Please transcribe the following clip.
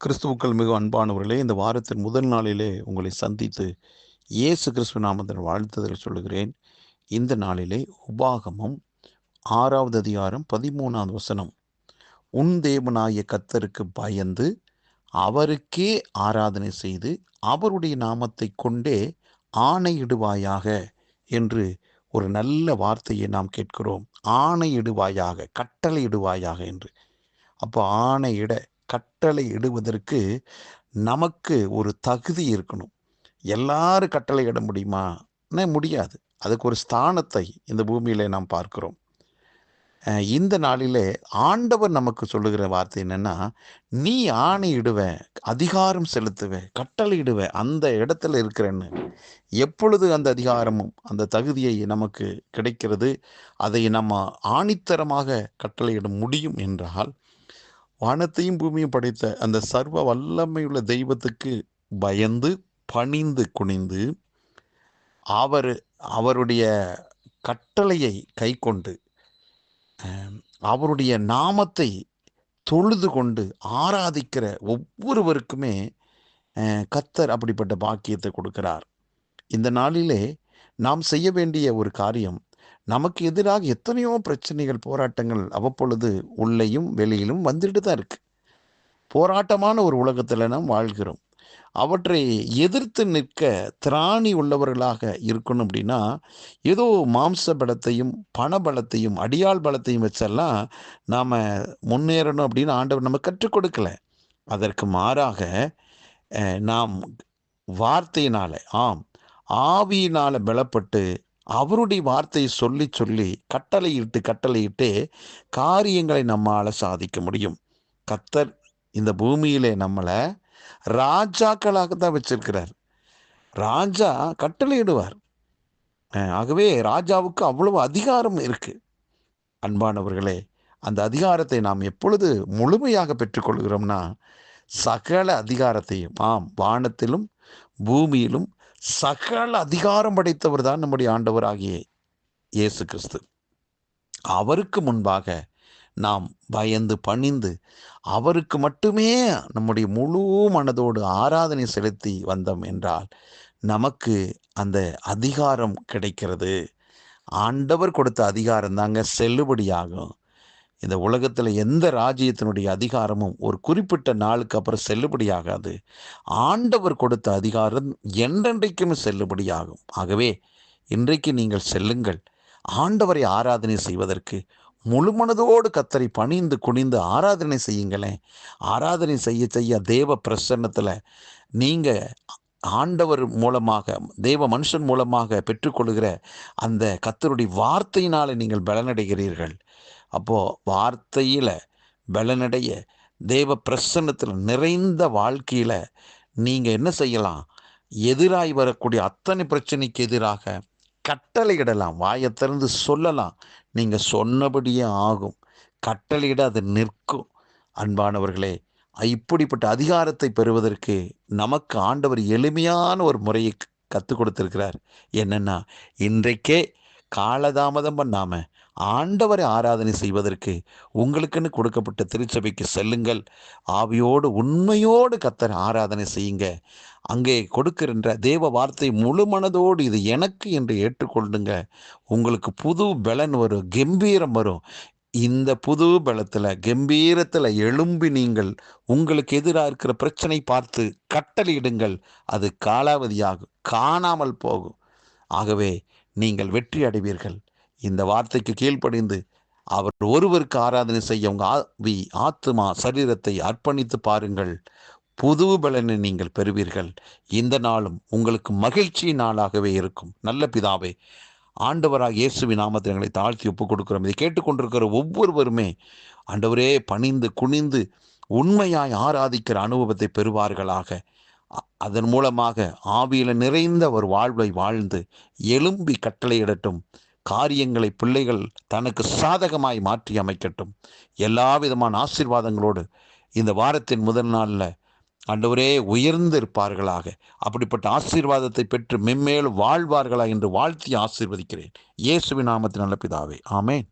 கிறிஸ்துவுக்கள் மிக அன்பானவர்களே இந்த வாரத்தின் முதல் நாளிலே உங்களை சந்தித்து இயேசு கிறிஸ்துவ நாமத்தின் வாழ்த்துதல் சொல்கிறேன் இந்த நாளிலே உபாகமம் ஆறாவது அதிகாரம் பதிமூணாவது வசனம். உன் தேவனாய கத்தருக்கு பயந்து அவருக்கே ஆராதனை செய்து அவருடைய நாமத்தை கொண்டே ஆணையிடுவாயாக என்று ஒரு நல்ல வார்த்தையை நாம் கேட்கிறோம். ஆணையிடுவாயாக கட்டளையிடுவாயாக என்று. அப்போ ஆணையிட கட்டளை இடுவதற்கு நமக்கு ஒரு தகுதி இருக்கணும். எல்லாரும் கட்டளை இட முடியுமா? முடியாது. அதுக்கு ஒரு ஸ்தானத்தை இந்த பூமியில் நாம் பார்க்கிறோம். இந்த நாளிலே ஆண்டவர் நமக்கு சொல்லுகிற வார்த்தை என்னென்னா நீ ஆணையிடுவ அதிகாரம் செலுத்துவ கட்டளையிடுவ அந்த இடத்துல இருக்கிறேன்னு. எப்பொழுது அந்த அதிகாரமும் அந்த தகுதியை நமக்கு கிடைக்கிறது அதை நம்ம ஆணித்தரமாக கட்டளையிட முடியும் என்றால் வானத்தையும் பூமியும் படைத்த அந்த சர்வ வல்லமையுள்ள தெய்வத்துக்கு பயந்து பணிந்து குனிந்து அவர் அவருடைய கட்டளையை கை கொண்டு அவருடைய நாமத்தை தொழுது கொண்டு ஆராதிக்கிற ஒவ்வொருவருக்குமே கத்தர் அப்படிப்பட்ட பாக்கியத்தை கொடுக்கிறார். இந்த நாளிலே நாம் செய்ய வேண்டிய ஒரு காரியம் நமக்கு எதிராக எத்தனையோ பிரச்சனைகள் போராட்டங்கள் அவ்வப்பொழுது உள்ளேயும் வெளியிலும் வந்துட்டு தான் இருக்குது போராட்டமான ஒரு உலகத்தில் நாம் வாழ்கிறோம். அவற்றை எதிர்த்து நிற்க திராணி உள்ளவர்களாக இருக்கணும் அப்படின்னா ஏதோ மாம்ச பலத்தையும் பண பலத்தையும் அடியாள் பலத்தையும் வச்செல்லாம் நாம் முன்னேறணும் அப்படின்னு ஆண்டவர் நம்ம கற்றுக் கொடுக்கல. அதற்கு மாறாக நாம் வார்த்தையினால் ஆம் ஆவியினால் பலப்பட்டு அவருடைய வார்த்தையை சொல்லி சொல்லி கட்டளையிட்டு கட்டளையிட்டு காரியங்களை நம்மால் சாதிக்க முடியும். கத்தர் இந்த பூமியிலே நம்மளை ராஜாக்களாக தான் வச்சிருக்கிறார். ராஜா கட்டளையிடுவார். ஆகவே ராஜாவுக்கு அவ்வளவு அதிகாரம் இருக்கு. அன்பானவர்களே அந்த அதிகாரத்தை நாம் எப்பொழுது முழுமையாக பெற்றுக்கொள்கிறோம்னா சகல அதிகாரத்தையும் ஆம் வானத்திலும் பூமியிலும் சகல அதிகாரம் படைத்தவர் தான் நம்முடைய ஆண்டவராகிய இயேசு கிறிஸ்து. அவருக்கு முன்பாக நாம் பயந்து பணிந்து அவருக்கு மட்டுமே நம்முடைய முழு மனதோடு ஆராதனை செலுத்தி வந்தோம் என்றால் நமக்கு அந்த அதிகாரம் கிடைக்கிறது. ஆண்டவர் கொடுத்த அதிகாரம் தாங்க செல்லுபடியாகும். இந்த உலகத்தில் எந்த ராஜ்யத்தினுடைய அதிகாரமும் ஒரு குறிப்பிட்ட நாளுக்கு அப்புறம் செல்லுபடியாகாது. ஆண்டவர் கொடுத்த அதிகாரம் என்றென்றைக்கும் செல்லுபடியாகும். ஆகவே இன்றைக்கு நீங்கள் செல்லுங்கள். ஆண்டவரை ஆராதனை செய்வதற்கு முழு மனதோடு கத்தரை பணிந்து குனிந்து ஆராதனை செய்யுங்களேன். ஆராதனை செய்ய செய்ய தேவ பிரசன்னத்தில் நீங்கள் ஆண்டவர் மூலமாக தேவ மனுஷன் மூலமாக பெற்றுக்கொள்கிற அந்த கத்தருடைய வார்த்தையினால் நீங்கள் பலனடைகிறீர்கள். அப்போது வார்த்தையில் பலனடைய தேவ பிரசன்னத்தில் நிறைந்த வாழ்க்கையில் நீங்கள் என்ன செய்யலாம்? எதிராய் வரக்கூடிய அத்தனை பிரச்சனைக்கு எதிராக கட்டளையிடலாம். வாயை திறந்து சொல்லலாம். நீங்கள் சொன்னபடியே ஆகும். கட்டளையிட அது நிற்கும். அன்பானவர்களே இப்படிப்பட்ட அதிகாரத்தை பெறுவதற்கு நமக்கு ஆண்டவர் எளிமையான ஒரு முறையை கற்றுக் கொடுத்திருக்கிறார். என்னென்னா இன்றைக்கே காலதாமதம் பண்ணாமல் ஆண்டவரை ஆராதனை செய்வதற்கு உங்களுக்குன்னு கொடுக்கப்பட்ட திருச்சபைக்கு செல்லுங்கள். ஆவியோடு உண்மையோடு கத்தர் ஆராதனை செய்யுங்க. அங்கே கொடுக்கின்ற தேவ வார்த்தை முழு மனதோடு இது எனக்கு என்று ஏற்றுக்கொள்ளுங்க. உங்களுக்கு புது பலன் வரும் கம்பீரம் வரும். இந்த புது பலத்தில் கம்பீரத்தில் எழும்பி நீங்கள் உங்களுக்கு எதிராக இருக்கிற பிரச்சனை பார்த்து கட்டளையிடுங்கள். அது காலாவதியாகும் காணாமல் போகும். ஆகவே நீங்கள் வெற்றி அடைவீர்கள். இந்த வார்த்தைக்கு கீழ்ப்படிந்து அவர் ஒருவருக்கு ஆராதனை செய்ய உங்கள் ஆவி ஆத்மா சரீரத்தை அர்ப்பணித்து பாருங்கள். புது பலனை நீங்கள் பெறுவீர்கள். இந்த நாளும் உங்களுக்கு மகிழ்ச்சி நாளாகவே இருக்கும். நல்ல பிதாவே ஆண்டவராக இயேசுவி நாமத்தில் எங்களை தாழ்த்தி ஒப்புக் கொடுக்கிறோம் இதை கேட்டுக்கொண்டிருக்கிற ஒவ்வொருவருமே ஆண்டவரே பணிந்து குனிந்து உண்மையாய் ஆராதிக்கிற அனுபவத்தை பெறுவார்களாக. அதன் மூலமாக ஆவியில் நிறைந்த ஒரு வாழ்வை வாழ்ந்து எலும்பி கட்டளையிடட்டும் காரியங்களை பிள்ளைகள் தனக்கு சாதகமாய் மாற்றி அமைக்கட்டும். எல்லா விதமான ஆசீர்வாதங்களோடு இந்த வாரத்தின் முதல் நாளில் ஆண்டவரே உயர்ந்து இருப்பார்களாக அப்படிப்பட்ட ஆசீர்வாதத்தை பெற்று மென்மேலும் வாழ்வார்களா என்று வாழ்த்தி ஆசீர்வதிக்கிறேன். இயேசுவின் நாமத்தின் நல்ல பிதாவே. ஆமேன்.